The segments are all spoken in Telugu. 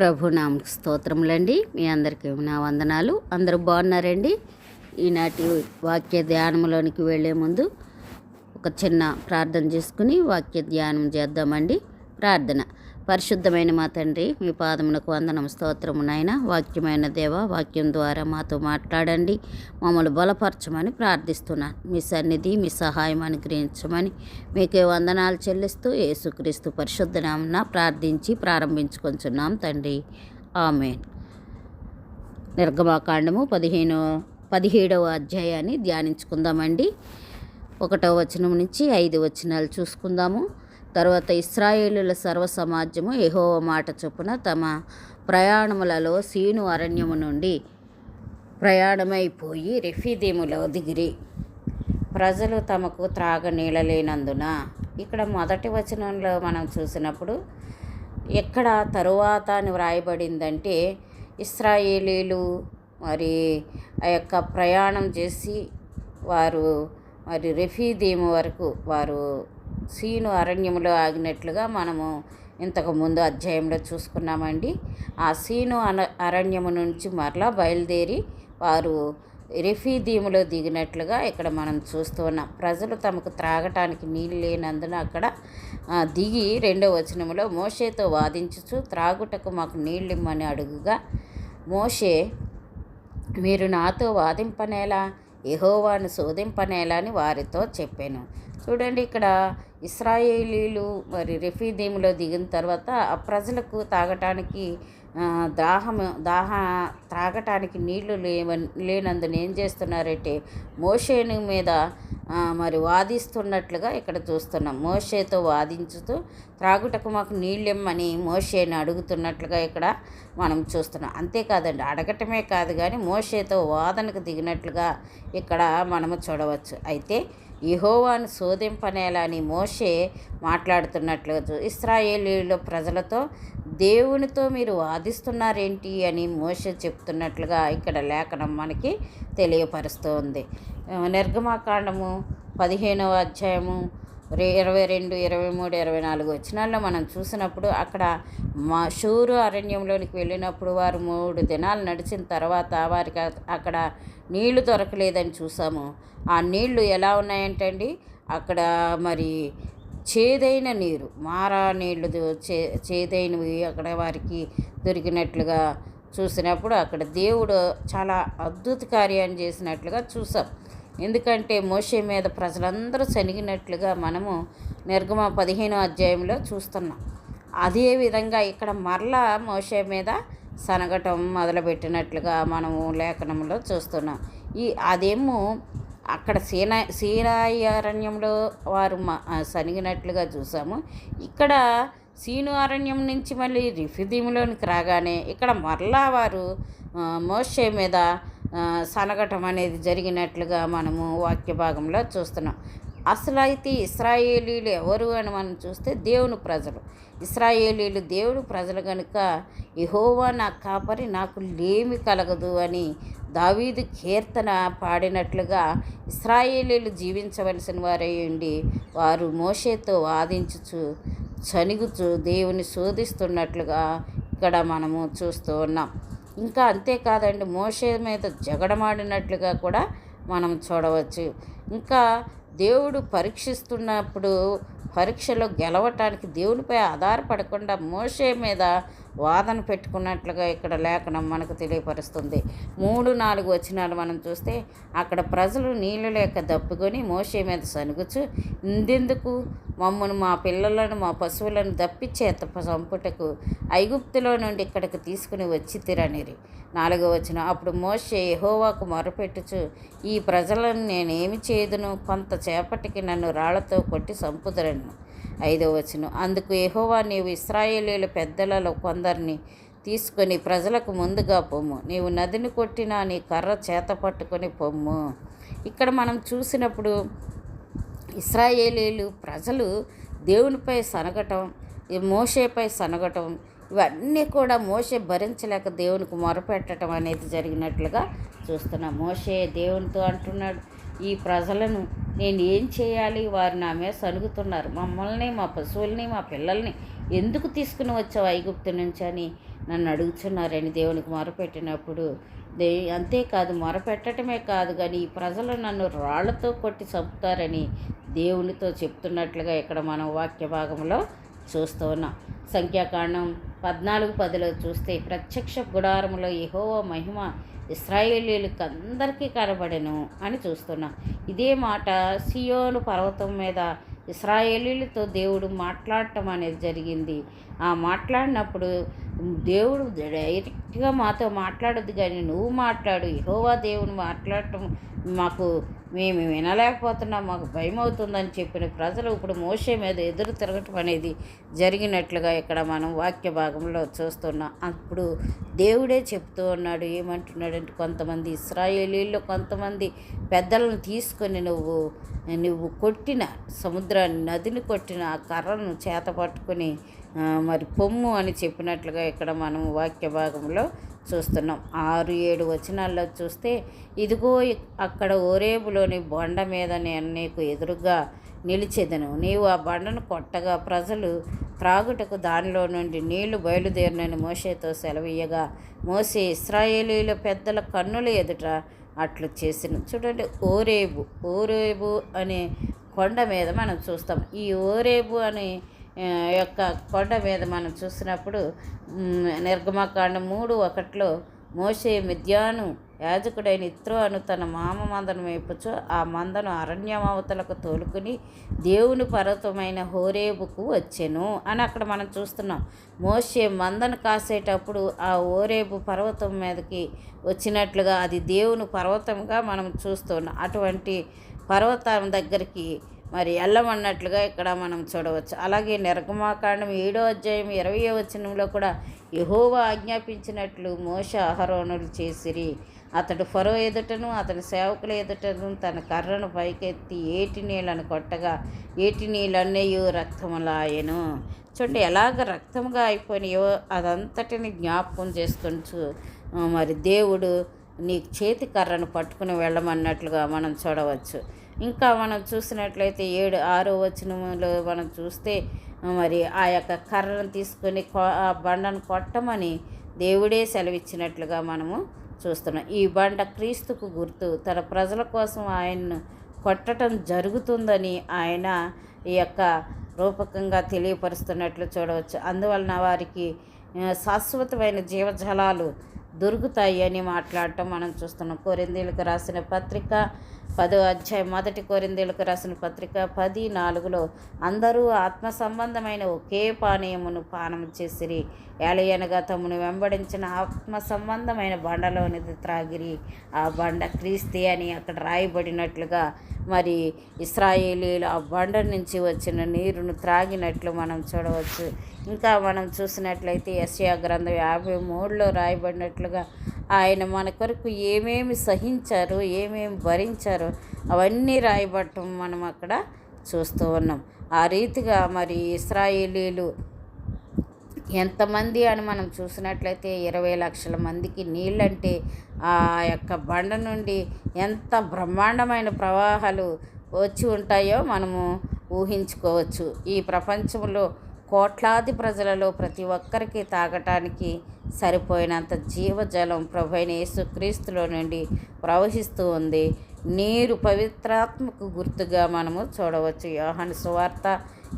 ప్రభునామ స్తోత్రములండి. మీ అందరికీ నా వందనాలు. అందరూ బాగున్నారండి? ఈనాటి వాక్య ధ్యానంలోనికి వెళ్ళే ముందు ఒక చిన్న ప్రార్థన చేసుకుని వాక్య ధ్యానం చేద్దామండి. ప్రార్థన. పరిశుద్ధమైన మా తండ్రి మీ పాదమునకు వందనం స్తోత్రము నాయన. వాక్యమైన దేవ వాక్యం ద్వారా మాతో మాట్లాడండి. మమ్మల్ని బలపరచమని ప్రార్థిస్తున్నాను. మీ సన్నిధి మీ సహాయం అనుగ్రహించమని మీకే వందనాలు చెల్లిస్తూ యేసుక్రీస్తు పరిశుద్ధనామన ప్రార్థించి ప్రారంభించుకొంచున్నాం తండ్రి. ఆమె నిర్గమాకాండము పదిహేను పదిహేడవ అధ్యాయాన్ని ధ్యానించుకుందామండి. ఒకటో వచనం నుంచి ఐదు వచనాలు చూసుకుందాము. తర్వాత ఇస్రాయేలుల సర్వ సమాజము ఎహోవ మాట చొప్పున తమ ప్రయాణములలో సీను అరణ్యము నుండి ప్రయాణమైపోయి రెఫీదీములో దిగిరి. ప్రజలు తమకు త్రాగనీళ్ళ లేనందున ఇక్కడ మొదటి వచనంలో మనం చూసినప్పుడు ఎక్కడ తరువాత అని వ్రాయబడిందంటే ఇస్రాయేలీలు మరి ఆ యొక్క ప్రయాణం చేసి వారు మరి రెఫీదీము వరకు వారు సీను అరణ్యములో ఆగినట్లుగా మనము ఇంతకు ముందు అధ్యాయంలో చూసుకున్నామండి. ఆ సీను అన అరణ్యము నుంచి మరలా బయలుదేరి వారు రెఫీదీములో దిగినట్లుగా ఇక్కడ మనం చూస్తూ ఉన్నాం. ప్రజలు తమకు త్రాగటానికి నీళ్ళు లేనందున అక్కడ దిగి రెండో వచనములో మోషేతో వాదించుచు త్రాగుటకు మాకు నీళ్ళు ఇమ్మని అడుగుగా మోషే మీరు నాతో వాదింపనేలా? ఎహోవాను శోధింపనేలా? అని వారితో చెప్పాను. చూడండి ఇక్కడ ఇస్రాయేలీలు మరి రెఫీదీములో దిగిన తర్వాత ఆ ప్రజలకు తాగటానికి దాహం దాహ త్రాగటానికి నీళ్ళు లేవ లేనందున ఏం చేస్తున్నారంటే మోషేను మీద మరి వాదిస్తున్నట్లుగా ఇక్కడ చూస్తున్నాం. మోషేతో వాదించుతూ త్రాగుటకు మాకు నీళ్ళెమ్మని మోషేని అడుగుతున్నట్లుగా ఇక్కడ మనం చూస్తున్నాం. అంతేకాదండి అడగటమే కాదు కానీ మోషేతో వాదనకు దిగినట్లుగా ఇక్కడ మనము చూడవచ్చు. అయితే ఇహోవాను శోధింపనేలా అని మోషే మాట్లాడుతున్నట్లుగా చూ ఇస్రాయేలీల ప్రజలతో దేవునితో మీరు వాదిస్తున్నారేంటి అని మోషే చెప్తున్నట్లుగా ఇక్కడ లేఖనం మనకి తెలియపరుస్తూ ఉంది నిర్గమాకాండము పదిహేనవ అధ్యాయము ఇరవై రెండు ఇరవై మూడు ఇరవై నాలుగు వచ్చినాల్లో మనం చూసినప్పుడు అక్కడ మా షూరు అరణ్యంలోనికి వెళ్ళినప్పుడు వారు మూడు దినాలు నడిచిన తర్వాత వారికి అక్కడ నీళ్ళు దొరకలేదని చూసాము. ఆ నీళ్ళు ఎలా ఉన్నాయంటండి? అక్కడ మరి చేదైన నీరు మారా నీళ్ళు చే చేదైనవి అక్కడ వారికి దొరికినట్లుగా చూసినప్పుడు అక్కడ దేవుడు చాలా అద్భుత కార్యాన్ని చేసినట్లుగా చూసాం. ఎందుకంటే మోషే మీద ప్రజలందరూ చనిగినట్లుగా మనము నిర్గమ పదిహేనో అధ్యాయంలో చూస్తున్నాం. అదే విధంగా ఇక్కడ మరలా మోషే మీద సనగటం మొదలుపెట్టినట్లుగా మనము లేఖనంలో చూస్తున్నాం. ఈ అదేమో అక్కడ సీనా సీనాయి అరణ్యంలో వారు మ- సనిగినట్లుగా చూసాము. ఇక్కడ సీను అరణ్యం నుంచి మళ్ళీ రిఫిదీములోనికి రాగానే ఇక్కడ మరలా వారు మోషే మీద సనగటం అనేది జరిగినట్లుగా మనము వాక్య భాగంలో చూస్తున్నాం. అసలు అయితే ఇస్రాయేలీలు ఎవరు అని మనం చూస్తే దేవుని ప్రజలు. ఇస్రాయేలీలు దేవుడు ప్రజలు కనుక యెహోవా నా కాపరి నాకు లేమి కలగదు అని దావీదు కీర్తన పాడినట్లుగా ఇస్రాయేలీలు జీవించవలసిన వారై ఉండి వారు మోషేతో వాదించుచు చనిగుచు దేవుని శోధిస్తున్నట్లుగా ఇక్కడ మనము చూస్తూ ఉన్నాం. ఇంకా అంతేకాదండి మోషే మీద జగడమాడినట్లుగా కూడా మనం చూడవచ్చు. ఇంకా దేవుడు పరీక్షిస్తున్నప్పుడు పరీక్షలో గెలవటానికి దేవునిపై ఆధారపడకుండా మోషే మీద వాదన పెట్టుకున్నట్లుగా ఇక్కడ లేఖనం మనకు తెలియపరుస్తుంది. మూడు నాలుగు వచ్చినాలు మనం చూస్తే అక్కడ ప్రజలు నీళ్ళు లేక దప్పుకొని మోసే మీద సనుగుచు ఇందెందుకు? మమ్మను మా పిల్లలను మా పశువులను దప్పిచేత చంపుటకు ఐగుప్తులో నుండి ఇక్కడికి తీసుకుని వచ్చి తిరనిరి. నాలుగో వచ్చిన అప్పుడు మోషే ఎహోవాకు మొరపెట్టుచు ఈ ప్రజలను నేనేమి చేయదును కొంత చేపటికి నన్ను రాళ్ళతో కొట్టి చంపుదరను ఐదో వచనం. అందుకు ఎహోవా నీవు ఇస్రాయేలీల పెద్దలలో కొందరిని తీసుకొని ప్రజలకు ముందుగా పొమ్ము నీవు నదిని కొట్టినా నీ కర్ర చేత పట్టుకొని పొమ్ము ఇక్కడ మనం చూసినప్పుడు ఇస్రాయేలీలు ప్రజలు దేవునిపై సనగటం మోషేపై సనగటం ఇవన్నీ కూడా మోసే భరించలేక దేవునికి మొరపెట్టడం అనేది జరిగినట్లుగా చూస్తున్నాం. మోషే దేవునితో అంటున్నాడు ఈ ప్రజలను నేను ఏం చేయాలి? వారు నా మీద సలుగుతున్నారు మమ్మల్ని మా పశువుల్ని మా పిల్లల్ని ఎందుకు తీసుకుని వచ్చావు ఐగుప్తు నుంచి అని నన్ను అడుగుతున్నారని దేవునికి మొరపెట్టినప్పుడు దే అంతేకాదు మొరపెట్టడమే కాదు కానీ ఈ ప్రజలు నన్ను రాళ్ళతో కొట్టి చంపుతారని దేవునితో చెప్తున్నట్లుగా ఇక్కడ మనం వాక్య భాగంలో చూస్తూ ఉన్నాం. సంఖ్యాకాండం పద్నాలుగు పదిలో చూస్తే ప్రత్యక్ష గుడారంలో ఎహోవో మహిమ ఇస్రాయేలీలకు అందరికీ కనబడెను అని చూస్తున్నాం. ఇదే మాట సియోను పర్వతం మీద ఇస్రాయేలీలతో దేవుడు మాట్లాడటం అనేది జరిగింది. ఆ మాట్లాడినప్పుడు దేవుడు డైరెక్ట్గా మాతో మాట్లాడద్దు కానీ నువ్వు మాట్లాడు. యహోవా దేవుని మాట్లాడటం మాకు మేము వినలేకపోతున్నాం మాకు భయం అవుతుందని చెప్పిన ప్రజలు ఇప్పుడు మోసే మీద ఎదురు తిరగటం అనేది జరిగినట్లుగా ఇక్కడ మనం వాక్య భాగంలో చూస్తున్నాం. అప్పుడు దేవుడే చెప్తూ ఉన్నాడు ఏమంటున్నాడంటే కొంతమంది ఇస్రాయేలీల్లో కొంతమంది పెద్దలను తీసుకొని నువ్వు నువ్వు కొట్టిన సముద్రాన్ని నదిని కొట్టిన ఆ కర్రను చేత పట్టుకొని మరి పొమ్ము అని చెప్పినట్లుగా ఇక్కడ మనం వాక్య భాగంలో చూస్తున్నాం. ఆరు ఏడు వచనాల్లో చూస్తే ఇదిగో అక్కడ ఓరేబులోని బొండ మీద నేను నీకు ఎదురుగా నిలిచెదను. నీవు ఆ బండను కొట్టగా ప్రజలు త్రాగుటకు దానిలో నుండి నీళ్ళు బయలుదేరినని మోసేతో సెలవీయగా మోసే ఇస్రాయేలీల పెద్దల కన్నుల ఎదుట అట్లు చేసిన. చూడండి ఓరేబు ఓరేబు అనే కొండ మీద మనం చూస్తాం. ఈ ఓరేబు అనే యొక్క కొండ మీద మనం చూసినప్పుడు నిర్గమకాండ నిర్గమకాండం మూడు ఒకటిలో మోసే మిద్యాను యాజకుడైన ఇత్రో అను తన మామ మందను మేపుచు ఆ మందను అరణ్యమవతలకు తోలుకుని దేవుని పర్వతమైన హోరేబుకు వచ్చెను అని అక్కడ మనం చూస్తున్నాం. మోసే మందను కాసేటప్పుడు ఆ ఓరేబు పర్వతం మీదకి వచ్చినట్లుగా అది దేవుని పర్వతంగా మనం చూస్తున్నాం. అటువంటి పర్వతం దగ్గరికి మరి వెళ్ళమన్నట్లుగా ఇక్కడ మనం చూడవచ్చు. అలాగే నిర్గమాకాండం ఏడో అధ్యాయం ఇరవై వచనంలో కూడా యహోవా ఆజ్ఞాపించినట్లు మోస అహరోనులు చేసిరి. అతడు ఫరో ఎదుటను అతని సేవకుల ఎదుటను తన కర్రను పైకెత్తి ఏటి నీళ్ళను కొట్టగా ఏటి నీళ్ళన్నయ్యూ రక్తములాయను చూడండి ఎలాగ రక్తముగా అయిపోయినాయో అదంతటిని జ్ఞాపకం చేసుకుంటూ మరి దేవుడు నీ చేతి కర్రను పట్టుకుని వెళ్ళమన్నట్లుగా మనం చూడవచ్చు. ఇంకా మనం చూసినట్లయితే ఏడు ఆరో వచనంలో మనం చూస్తే మరి ఆ యొక్క కర్రను తీసుకొని ఆ బండను కొట్టమని దేవుడే సెలవిచ్చినట్లుగా మనము చూస్తున్నాం. ఈ బండ క్రీస్తుకు గుర్తు. తన ప్రజల కోసం ఆయన్ను కొట్టడం జరుగుతుందని ఆయన ఈ యొక్క రూపకంగా తెలియపరుస్తున్నట్లు చూడవచ్చు. అందువలన వారికి శాశ్వతమైన జీవజలాలు దొరుకుతాయి అని మాట్లాడటం మనం చూస్తున్నాం. కోరిందీలకు రాసిన పత్రిక పదో అధ్యాయం మొదటి కోరిందేలకు రాసిన పత్రిక పది నాలుగులో అందరూ ఆత్మ సంబంధమైన ఒకే పానీయమును పానం చేసిరి. ఏలయనగా తమను వెంబడించిన ఆత్మ సంబంధమైన బండలోనిది త్రాగిరి. ఆ బండ క్రీస్తే అని అక్కడ రాయబడినట్లుగా మరి ఇస్రాయేలీలు ఆ బండ నుంచి వచ్చిన నీరును త్రాగినట్లు మనం చూడవచ్చు. ఇంకా మనం చూసినట్లయితే యశ్యా గ్రంథం యాభై మూడులో రాయబడినట్లుగా ఆయన మన కొరకు ఏమేమి సహించారు ఏమేమి భరించారు అవన్నీ రాయబడటం మనం అక్కడ చూస్తూ ఉన్నాం. ఆ రీతిగా మరి ఇస్రాయేలీలు ఎంతమంది అని మనం చూసినట్లయితే ఇరవై లక్షల మందికి నీళ్ళంటే ఆ యొక్క బండ నుండి ఎంత బ్రహ్మాండమైన ప్రవాహాలు వచ్చి ఉంటాయో మనము ఊహించుకోవచ్చు. ఈ ప్రపంచంలో కోట్లాది ప్రజలలో ప్రతి ఒక్కరికి తాగటానికి సరిపోయినంత జీవజలం ప్రభైన యేసుక్రీస్తులో నుండి ప్రవహిస్తూ ఉంది. నీరు పవిత్రాత్మకు గుర్తుగా మనము చూడవచ్చు. యోహాను సువార్త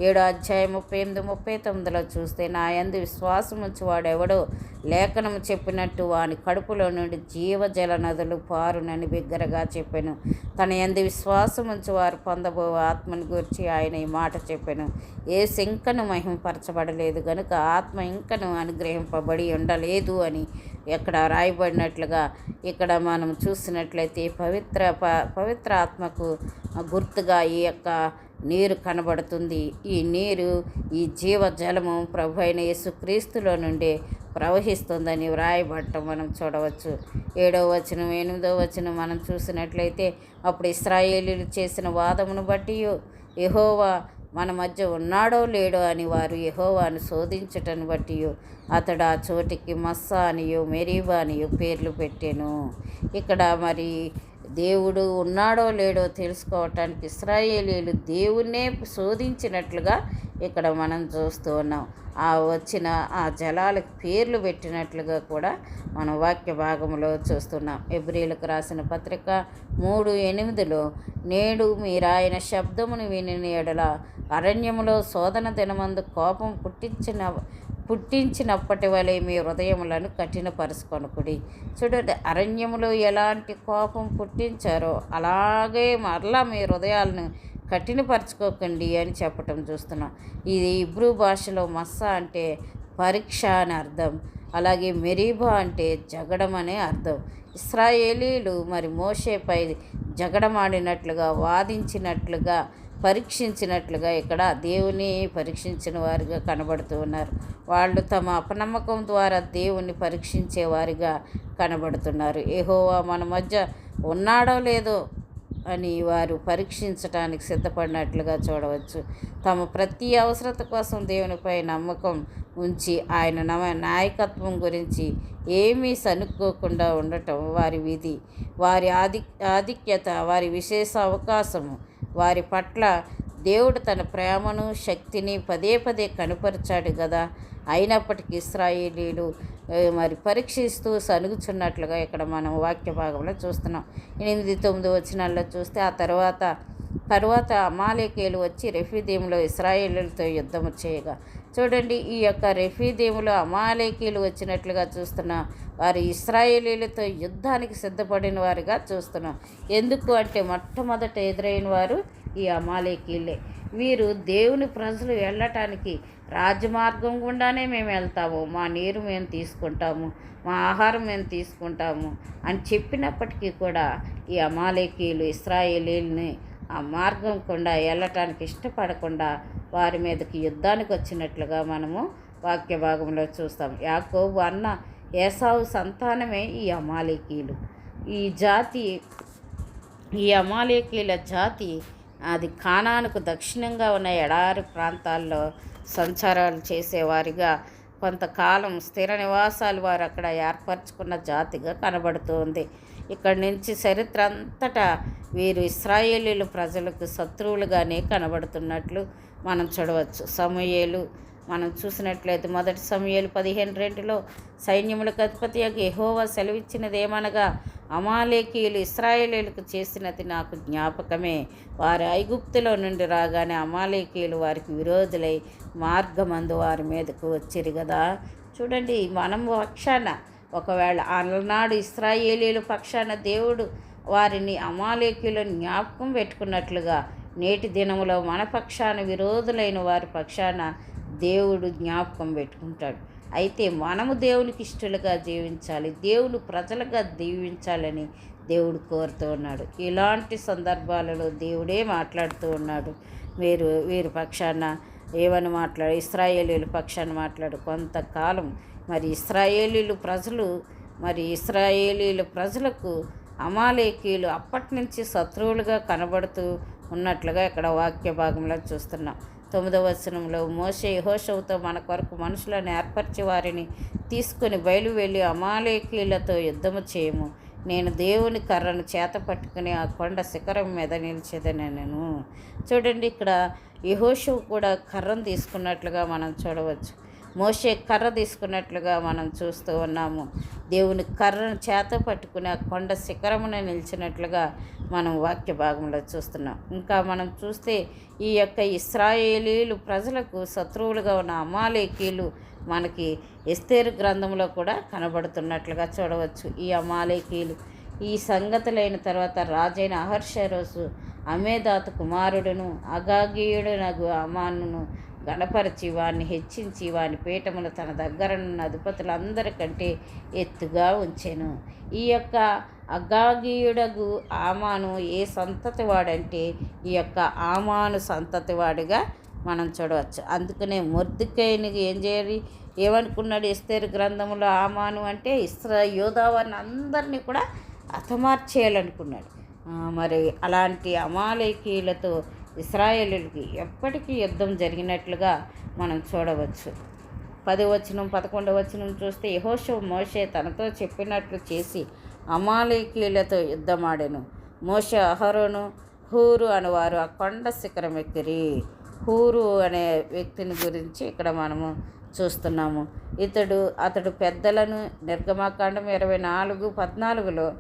ఏడో అధ్యాయం ముప్పై ఎనిమిది ముప్పై తొమ్మిదిలో చూస్తే నా యందు విశ్వాసం వాడెవడో లేఖనము చెప్పినట్టు వాని కడుపులో నుండి జీవజల నదులు పారునని బిగ్గరగా చెప్పాను. తన యందు విశ్వాసం వారు పొందబో ఆత్మను గురించి ఆయన ఈ మాట చెప్పాను. ఏ శంకను మహిమపరచబడలేదు కనుక ఆత్మ ఇంకను అనుగ్రహింపబడి ఉండలేదు అని ఇక్కడ రాయబడినట్లుగా ఇక్కడ మనం చూసినట్లయితే పవిత్ర ప పవిత్ర ఆత్మకు గుర్తుగా ఈ యొక్క నీరు కనబడుతుంది. ఈ నీరు ఈ జీవజలము ప్రభు అయిన యేసుక్రీస్తులో నుండి ప్రవహిస్తుందని వ్రాయబడటం మనం చూడవచ్చు. ఏడవ వచనం ఎనిమిదవ వచనం మనం చూసినట్లయితే అప్పుడు ఇస్రాయేలీలు చేసిన వాదమును బట్టి యహోవా మన మధ్య ఉన్నాడో లేడో అని వారు యహోవాను శోధించటను బట్టి అతడు ఆ చోటికి మస్సా అనియో మెరీబా అనియో పేర్లు పెట్టాను. ఇక్కడ మరి దేవుడు ఉన్నాడో లేడో తెలుసుకోవటానికి ఇస్రాయేలీలు దేవుణ్ణే శోధించినట్లుగా ఇక్కడ మనం చూస్తూ ఉన్నాం. ఆ వచ్చిన ఆ జలాలకు పేర్లు పెట్టినట్లుగా కూడా మనం వాక్య భాగంలో చూస్తున్నాం. ఎబ్రిలకు రాసిన పత్రిక మూడు ఎనిమిదిలో నేడు మీరు ఆయన శబ్దమును విని ఎడల అరణ్యములో శోధన దినమందు కోపం పుట్టించిన పుట్టించినప్పటి వలె మీ హృదయములను కఠినపరుచుకొనుకుడి. చూడండి అరణ్యములో ఎలాంటి కోపం పుట్టించారో అలాగే మరలా మీ హృదయాలను కఠినపరచుకోకండి అని చెప్పటం చూస్తున్నాం. ఇది ఇబ్రూ భాషలో మస్సా అంటే పరీక్ష అని అర్థం. అలాగే మెరీబా అంటే జగడం అనే అర్థం. ఇస్రాయేలీలు మరి మోషేపై జగడమాడినట్లుగా వాదించినట్లుగా పరీక్షించినట్లుగా ఇక్కడ దేవుని పరీక్షించిన వారిగా కనబడుతూ ఉన్నారు. వాళ్ళు తమ అపనమ్మకం ద్వారా దేవుణ్ణి పరీక్షించే వారిగా కనబడుతున్నారు. ఏహోవా మన మధ్య ఉన్నాడో లేదో అని వారు పరీక్షించడానికి సిద్ధపడినట్లుగా చూడవచ్చు. తమ ప్రతి అవసరత కోసం దేవునిపై నమ్మకం ఉంచి ఆయన నమ నాయకత్వం గురించి ఏమీ సనుక్కోకుండా ఉండటం వారి విధి. వారి ఆధి ఆధిక్యత వారి విశేష అవకాశము వారి పట్ల దేవుడు తన ప్రేమను శక్తిని పదే పదే కనుపరిచాడు కదా అయినప్పటికీ ఇస్రాయేలీలు మరి పరీక్షిస్తూ సనుగుచున్నట్లుగా ఇక్కడ మనం వాక్య భాగంలో చూస్తున్నాం. ఎనిమిది తొమ్మిది వచ్చినాల్లో చూస్తే ఆ తర్వాత తరువాత అమాలేకేలు వచ్చి రెఫీదీములో ఇస్రాయేలీలతో యుద్ధము చేయగా చూడండి ఈ యొక్క రెఫీదీములో అమాలేకీలు వచ్చినట్లుగా చూస్తున్నాం వారు ఇస్రాయేలీలతో యుద్ధానికి సిద్ధపడిన వారిగా చూస్తున్నాం. ఎందుకు అంటే మొట్టమొదట ఎదురైన వారు ఈ అమాలేకీలే వీరు దేవుని ప్రజలు వెళ్ళటానికి రాజమార్గం గుండానే మేము వెళ్తాము. మా నీరు మేము తీసుకుంటాము. మా ఆహారం మేము తీసుకుంటాము. అని చెప్పినప్పటికీ కూడా ఈ అమాలేకీలు ఇస్రాయేలీల్ని ఆ మార్గం గుండా వెళ్ళటానికి ఇష్టపడకుండా వారి మీదకి యుద్ధానికి వచ్చినట్లుగా మనము వాక్య భాగంలో చూస్తాం. యాకోబు అన్న ఏసావు సంతానమే ఈ అమాలేకీలు ఈ జాతి ఈ అమాలేకీల జాతి అది కానానికి దక్షిణంగా ఉన్న ఎడారి ప్రాంతాల్లో సంచారాలు చేసేవారిగా కొంతకాలం స్థిర నివాసాలు వారు అక్కడ ఏర్పరచుకున్న జాతిగా కనబడుతోంది. ఇక్కడి నుంచి చరిత్ర అంతటా వీరు ఇస్రాయేలీలు ప్రజలకు శత్రువులుగానే కనబడుతున్నట్లు మనం చూడవచ్చు. సమూయేలు మనం చూసినట్లయితే మొదటి సమయాలు పదిహేను రెండులో సైన్యములకు అధిపతి యహోవా సెలవిచ్చినదేమనగా అమాలేకీయులు ఇస్రాయేలీలకు చేసినది నాకు జ్ఞాపకమే. వారు ఐగుప్తులో నుండి రాగానే అమాలేకీయులు వారికి విరోధులై మార్గమందు వారి మీదకు వచ్చిరు కదా చూడండి మనం పక్షాన ఒకవేళ అలనాడు ఇస్రాయేలీల పక్షాన దేవుడు వారిని అమాలేకులను జ్ఞాపకం పెట్టుకున్నట్లుగా నేటి దినములో మన పక్షాన విరోధులైన వారి పక్షాన దేవుడు జ్ఞాపకం పెట్టుకుంటాడు. అయితే మనము దేవునికి ఇష్టలుగా జీవించాలి. దేవుని ప్రజలుగా దీవించాలని దేవుడు కోరుతూ ఉన్నాడు. ఇలాంటి సందర్భాలలో దేవుడే మాట్లాడుతూ ఉన్నాడు. వీరు వీరి పక్షాన ఏమని మాట్లాడు ఇస్రాయేలీల పక్షాన మాట్లాడు. కొంతకాలం మరి ఇస్రాయేలీలు ప్రజలు మరి ఇస్రాయేలీలు ప్రజలకు అమాలేకీలు అప్పటి నుంచి శత్రువులుగా కనబడుతూ ఉన్నట్లుగా ఇక్కడ వాక్య భాగంలో చూస్తున్నాం. తొమ్మిదవ వచనంలో మోసే యహోషవుతో మన కొరకు మనుషులను ఏర్పరిచి వారిని తీసుకుని బయలు వెళ్ళి అమాలేకీలతో యుద్ధము చేయము. నేను దేవుని కర్రను చేత పట్టుకుని ఆ కొండ శిఖరం మీద నిలిచేదని నేను చూడండి ఇక్కడ యహోషవు కూడా కర్రను తీసుకున్నట్లుగా మనం చూడవచ్చు. మోసే కర్ర తీసుకున్నట్లుగా మనం చూస్తూ ఉన్నాము. దేవుని కర్రను చేత పట్టుకుని ఆ కొండ శిఖరమున నిలిచినట్లుగా మనం వాక్య భాగంలో చూస్తున్నాం. ఇంకా మనం చూస్తే ఈ యొక్క ఇస్రాయేలీలు ప్రజలకు శత్రువులుగా ఉన్న అమాలేకీలు మనకి ఎస్తేరు గ్రంథంలో కూడా కనబడుతున్నట్లుగా చూడవచ్చు. ఈ అమాలేకీలు ఈ సంగతులైన తర్వాత రాజైన అహర్షరోసు అమేదాత కుమారుడును అగాగీయుడు నగు అమానును గణపరిచి వాణ్ణి హెచ్చించి వాని పీఠమును తన దగ్గరనున్న అధిపతులందరికంటే ఎత్తుగా ఉంచెను. ఈ యొక్క అగాగీయుడగు ఆమాను ఏ సంతతి వాడంటే ఈ యొక్క ఆమాను సంతతి వాడిగా మనం చూడవచ్చు. అందుకనే మొర్దుకైన ఏం చేయాలి? ఏమనుకున్నాడు? ఇస్తేరు గ్రంథంలో ఆమాను అంటే ఇస్రా యోధావారిని అందరినీ కూడా హతమార్చేయాలనుకున్నాడు. మరి అలాంటి అమాలయకీలతో ఇస్రాయేలీలకి ఎప్పటికీ యుద్ధం జరిగినట్లుగా మనం చూడవచ్చు. పది వచనం పదకొండవ వచనం చూస్తే యహోషవ్ మోషే తనతో చెప్పినట్లు చేసి అమాలేకీలతో యుద్ధమాడెను. మోషే అహరోను హూరు అనేవారు ఆ కొండ శిఖరం ఎక్కిరి. హూరు అనే వ్యక్తిని గురించి ఇక్కడ మనము చూస్తున్నాము. ఇతడు అతడు పెద్దలను నిర్గమాకాండం ఇరవై నాలుగు పద్నాలుగులో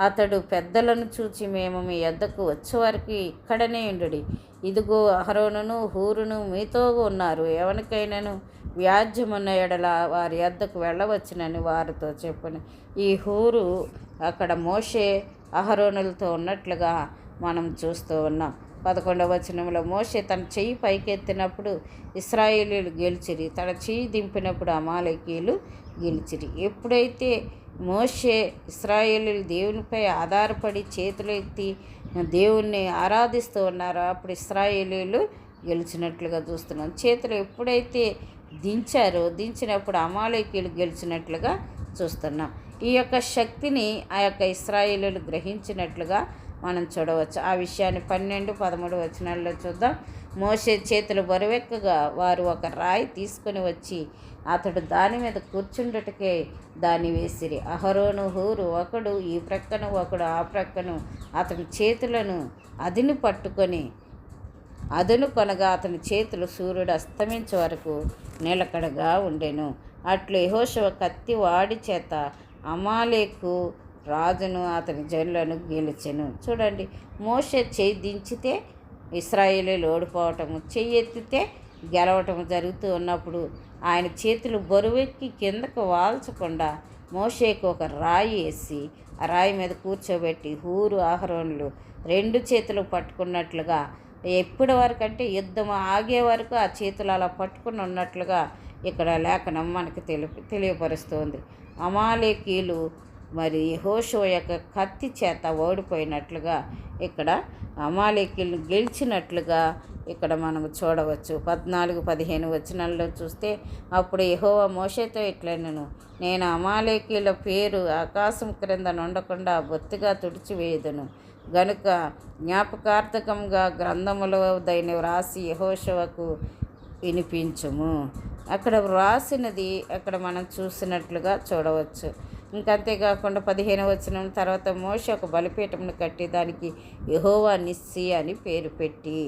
అతడు పెద్దలను చూచి మేము మీ యొద్దకు వచ్చే వరకు ఇక్కడనే ఉండుడి. ఇదిగో అహరోనును హూరును మీతో ఉన్నారు. ఎవరికైనాను వ్యాజ్యమున్న ఎడల వారి యొద్దకు వెళ్ళవచ్చునని వారితో చెప్పను. ఈ హూరు అక్కడ మోషే అహరోనులతో ఉన్నట్లుగా మనం చూస్తూ ఉన్నాం. పదకొండవ వచనంలో మోషే తన చెయ్యి పైకెత్తినప్పుడు ఇస్రాయేలీలు గెలిచిరి తన చెయ్యి దింపినప్పుడు అమాలకీలు గెలిచిరి. ఎప్పుడైతే మోషే ఇస్రాయేలీలు దేవునిపై ఆధారపడి చేతులు ఎత్తి దేవుణ్ణి ఆరాధిస్తూ ఉన్నారో అప్పుడు ఇస్రాయేలీలు గెలిచినట్లుగా చూస్తున్నాం. చేతులు ఎప్పుడైతే దించారో దించినప్పుడు అమాలయకీలు గెలిచినట్లుగా చూస్తున్నాం. ఈ యొక్క శక్తిని ఆ యొక్క ఇస్రాయేలీలు గ్రహించినట్లుగా మనం చూడవచ్చు. ఆ విషయాన్ని పన్నెండు పదమూడు వచనాల్లో చూద్దాం. మోసే చేతులు బరువెక్కగా వారు ఒక రాయి తీసుకొని వచ్చి అతడు దాని మీద కూర్చుండటకే దాన్ని వేసిరి. అహరోను హూరు ఒకడు ఈ ప్రక్కను ఒకడు ఆ ప్రక్కను అతని చేతులను అదిని పట్టుకొని అదును కొనగా అతని చేతులు సూర్యుడు అస్తమించే వరకు నిలకడగా ఉండెను. అట్లు యహోశవ కత్తి వాడి చేత అమాలేకు రాజును అతని జనులను గెలిచెను. చూడండి మోస చేయి దించితే ఇస్రాయేలీలు ఓడిపోవటము చెయ్యి ఎత్తితే గెలవటం జరుగుతూ ఉన్నప్పుడు ఆయన చేతులు బరువెక్కి కిందకు వాల్చకుండా మోషేకు ఒక రాయి వేసి ఆ రాయి మీద కూర్చోబెట్టి హూరు ఆహరణలు రెండు చేతులు పట్టుకున్నట్లుగా ఎప్పటి వరకు అంటే యుద్ధం ఆగే వరకు ఆ చేతులు అలా పట్టుకుని ఉన్నట్లుగా ఇక్కడ లేఖనం మనకు తెలియ తెలియపరుస్తుంది. అమాలేకీలు మరి హోషో యొక్క కత్తి చేత ఓడిపోయినట్లుగా ఇక్కడ అమాలేకీలు గెలిచినట్లుగా ఇక్కడ మనం చూడవచ్చు. పద్నాలుగు పదిహేను వచనాల్లో చూస్తే అప్పుడు యహోవ మోషతో ఇట్లనను నేను అమాలేకీల పేరు ఆకాశం క్రింద నుండకుండా బొత్తిగా తుడిచివేయదును. గనుక జ్ఞాపకార్థకంగా గ్రంథములో దైన వ్రాసి యహోషవకు వినిపించుము. అక్కడ వ్రాసినది అక్కడ మనం చూసినట్లుగా చూడవచ్చు. ఇంకంతేకాకుండా పదిహేను వచ్చిన తర్వాత మోష ఒక బలిపీఠమును కట్టి దానికి యహోవా నిస్సి అని పేరు పెట్టి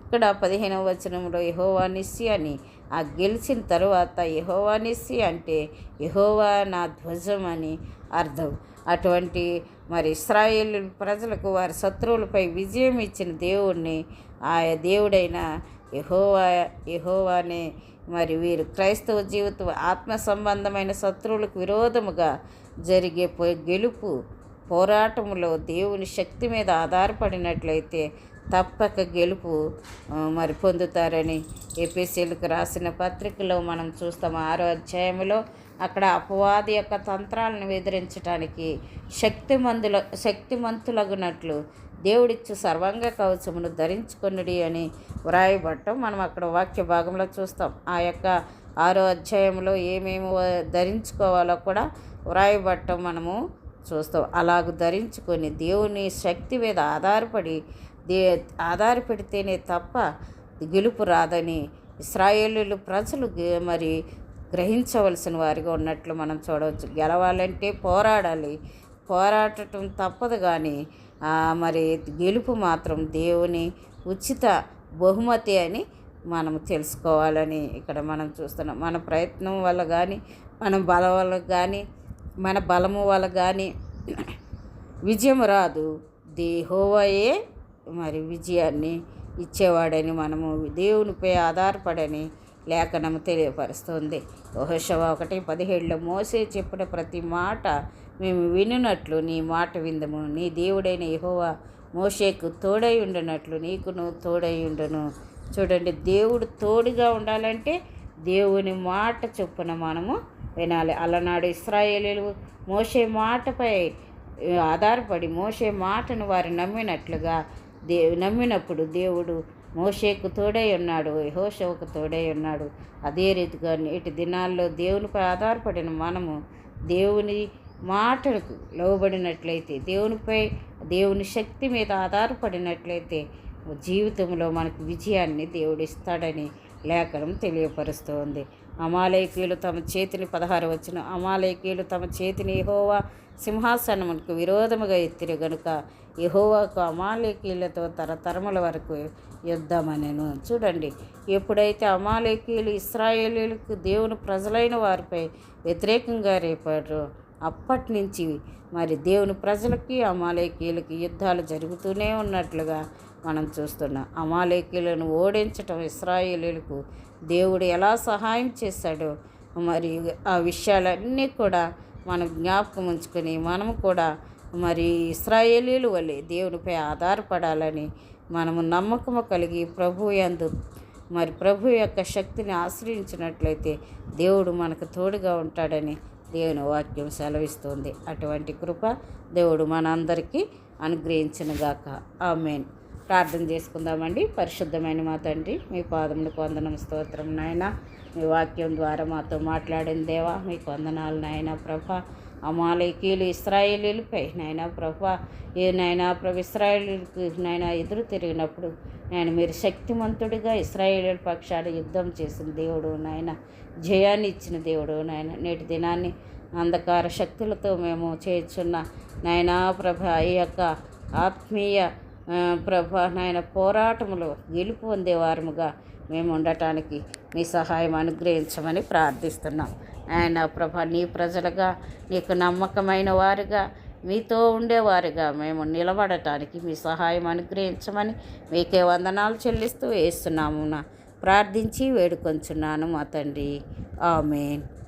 ఇక్కడ పదిహేనవ వచనంలో యహోవా నిస్సి అని. ఆ గెలిచిన తరువాత యహోవా నిస్సి అంటే యహోవా నా ధ్వజం అని అర్థం. అటువంటి మరి ఇస్రాయేల్ ప్రజలకు వారి శత్రువులపై విజయం ఇచ్చిన దేవుణ్ణి ఆ దేవుడైన యహోవా యహోవానే మరి వీరు క్రైస్తవ జీవితం ఆత్మ సంబంధమైన శత్రువులకు విరోధముగా జరిగే గెలుపు పోరాటంలో దేవుని శక్తి మీద ఆధారపడినట్లయితే తప్పక గెలుపు మరి పొందుతారని ఏపీసీలకు రాసిన పత్రికలో మనం చూస్తాం. ఆరో అధ్యాయంలో అక్కడ అపవాది యొక్క తంత్రాలను ఎదిరించడానికి శక్తిమంతుల శక్తిమంతులగునట్లు దేవుడిచ్చు సర్వంగ కవచమును ధరించుకొనుడి అని వ్రాయబట్టం మనం అక్కడ వాక్య భాగంలో చూస్తాం. ఆ యొక్క ఆరో అధ్యాయంలో ఏమేమి ధరించుకోవాలో కూడా వ్రాయబట్టం మనము చూస్తాం. అలాగ ధరించుకొని దేవుని శక్తి మీద ఆధారపడి దే ఆధారపడితేనే తప్ప గెలుపు రాదని ఇస్రాయేలీలు ప్రజలు మరి గ్రహించవలసిన వారిగా ఉన్నట్లు మనం చూడవచ్చు. గెలవాలంటే పోరాడాలి. పోరాడటం తప్పదు కానీ మరి గెలుపు మాత్రం దేవుని ఉచిత బహుమతి అని మనం తెలుసుకోవాలని ఇక్కడ మనం చూస్తున్నాం. మన ప్రయత్నం వల్ల కానీ మన బలం వల్ల కానీ మన బలము వల్ల కానీ విజయం రాదు. దేహోవయే మరి విజయాన్ని ఇచ్చేవాడని మనము దేవునిపై ఆధారపడని లేఖనము తెలియపరుస్తుంది. ఓహోషవ ఒకటి పదిహేడులో మోసే చెప్పిన ప్రతి మాట మేము వినునట్లు నీ మాట విందము. నీ దేవుడైన యహోవా మోషేకు తోడై ఉండనట్లు నీకును తోడై ఉండను. చూడండి దేవుడు తోడుగా ఉండాలంటే దేవుని మాట చొప్పున మనము వినాలి. అలనాడు ఇస్రాయేలీలు మోసే మాటపై ఆధారపడి మోసే మాటను వారు నమ్మినట్లుగా దే నమ్మినప్పుడు దేవుడు మోషేకు తోడై ఉన్నాడు యహోషవకు తోడై ఉన్నాడు. అదే రీతిగా నేటి దినాల్లో దేవునిపై ఆధారపడిన మనము దేవుని మాటలకు లోబడినట్లయితే దేవునిపై దేవుని శక్తి మీద ఆధారపడినట్లయితే జీవితంలో మనకు విజయాన్ని దేవుడిస్తాడని లేఖనం తెలియపరుస్తోంది. అమాలయకీయులు తమ చేతిని పదహారు వచ్చిన అమాలేకీయులు తమ చేతిని యెహోవా సింహాసనమునకు విరోధముగా ఎత్తిరు గనుక ఎహోవాకు అమాలేకీయులతో తరతరముల వరకు యుద్ధమనెను. చూడండి ఎప్పుడైతే అమాలయకీయులు ఇస్రాయేలీలకు దేవుని ప్రజలైన వారిపై వ్యతిరేకంగా రేపారో అప్పటి నుంచి మరి దేవుని ప్రజలకి అమాలేకీయులకి యుద్ధాలు జరుగుతూనే ఉన్నట్లుగా మనం చూస్తున్నాం. అమాలేకీలను ఓడించటం ఇస్రాయేలీలకు దేవుడు ఎలా సహాయం చేశాడో మరి ఆ విషయాలన్నీ కూడా మనం జ్ఞాపకం ఉంచుకొని మనము కూడా మరి ఇస్రాయేలీలు వల్లే దేవునిపై ఆధారపడాలని మనము నమ్మకము కలిగి ప్రభు యందు మరి ప్రభు యొక్క శక్తిని ఆశ్రయించినట్లయితే దేవుడు మనకు తోడుగా ఉంటాడని దేవుని వాక్యం సెలవిస్తుంది. అటువంటి కృప దేవుడు మనందరికీ అనుగ్రహించినగాక. ఆమెన్. ప్రార్థన చేసుకుందామండి. పరిశుద్ధమైన మా తండ్రి మీ పాదములకు వందనం స్తోత్రం నాయన. మీ వాక్యం ద్వారా మాతో మాట్లాడిన దేవా మీకు వందనాలు నాయన ప్రభ. అమాలేకీలు ఇస్రాయేలీలపై నాయన ప్రభ ఏ నాయన ప్రభు ఇస్రాయేలీలకు నాయన ఎదురు తిరిగినప్పుడు నేను మీరు శక్తిమంతుడిగా ఇస్రాయేలీల పక్షాన యుద్ధం చేసిన దేవుడు నాయన జయాన్ని ఇచ్చిన దేవుడు నాయన నేటి దినాన్ని అంధకార శక్తులతో మేము చేర్చున్న నాయనా ప్రభ ఈ యొక్క ఆత్మీయ ప్రభ నాయన పోరాటములో గెలుపు పొందేవారముగా మేము ఉండటానికి మీ సహాయం అనుగ్రహించమని ప్రార్థిస్తున్నాం. ఆయన ప్రభ నీ ప్రజలుగా నీకు నమ్మకమైన వారుగా మీతో ఉండేవారుగా మేము నిలబడటానికి మీ సహాయం అనుగ్రహించమని మీకే వందనాలు చెల్లిస్తూ వేస్తున్నాము ప్రార్థించి వేడుకొంచున్నాను మా తండ్రి. ఆమెన్.